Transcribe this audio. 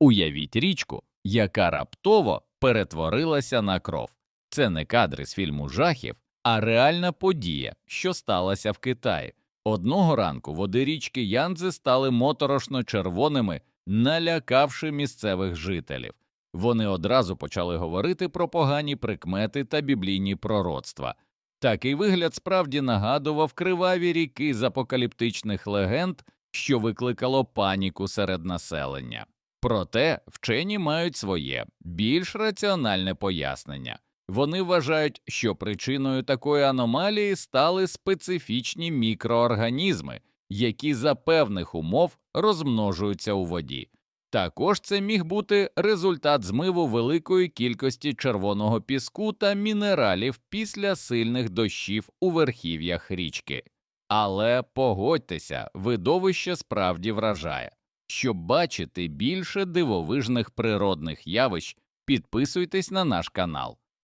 Уявіть річку, яка раптово перетворилася на кров. Це не кадри з фільму жахів, а реальна подія, що сталася в Китаї. Одного ранку води річки Янцзи стали моторошно червоними, налякавши місцевих жителів. Вони одразу почали говорити про погані прикмети та біблійні пророцтва. Такий вигляд справді нагадував криваві ріки з апокаліптичних легенд, що викликало паніку серед населення. Проте вчені мають своє більш раціональне пояснення. Вони вважають, що причиною такої аномалії стали специфічні мікроорганізми, які за певних умов розмножуються у воді. Також це міг бути результат змиву великої кількості червоного піску та мінералів після сильних дощів у верхів'ях річки. Але погодьтеся, видовище справді вражає. Щоб бачити більше дивовижних природних явищ, підписуйтесь на наш канал.